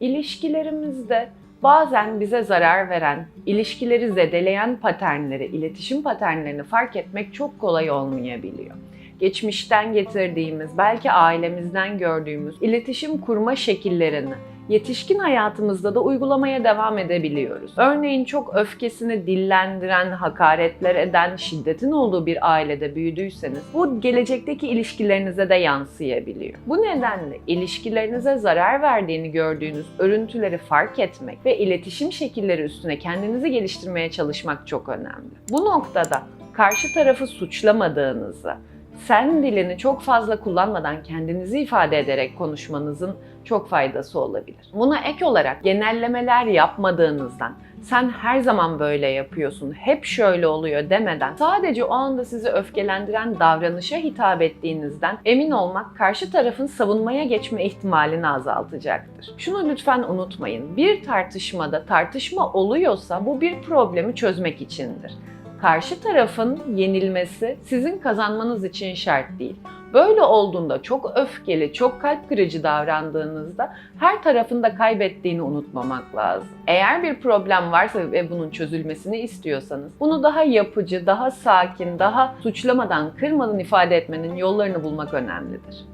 İlişkilerimizde bazen bize zarar veren, ilişkileri zedeleyen paternleri, iletişim paternlerini fark etmek çok kolay olmayabiliyor. Geçmişten getirdiğimiz, belki ailemizden gördüğümüz iletişim kurma şekillerini yetişkin hayatımızda da uygulamaya devam edebiliyoruz. Örneğin çok öfkesini dillendiren, hakaretler eden, şiddetin olduğu bir ailede büyüdüyseniz bu gelecekteki ilişkilerinize de yansıyabiliyor. Bu nedenle ilişkilerinize zarar verdiğini gördüğünüz örüntüleri fark etmek ve iletişim şekilleri üstüne kendinizi geliştirmeye çalışmak çok önemli. Bu noktada karşı tarafı suçlamadığınızı, sen dilini çok fazla kullanmadan kendinizi ifade ederek konuşmanızın çok faydası olabilir. Buna ek olarak genellemeler yapmadığınızdan, sen her zaman böyle yapıyorsun, hep şöyle oluyor demeden sadece o anda sizi öfkelendiren davranışa hitap ettiğinizden emin olmak karşı tarafın savunmaya geçme ihtimalini azaltacaktır. Şunu lütfen unutmayın. Bir tartışmada tartışma oluyorsa bu bir problemi çözmek içindir. Karşı tarafın yenilmesi sizin kazanmanız için şart değil. Böyle olduğunda çok öfkeli, çok kalp kırıcı davrandığınızda her tarafın da kaybettiğini unutmamak lazım. Eğer bir problem varsa ve bunun çözülmesini istiyorsanız bunu daha yapıcı, daha sakin, daha suçlamadan, kırmadan ifade etmenin yollarını bulmak önemlidir.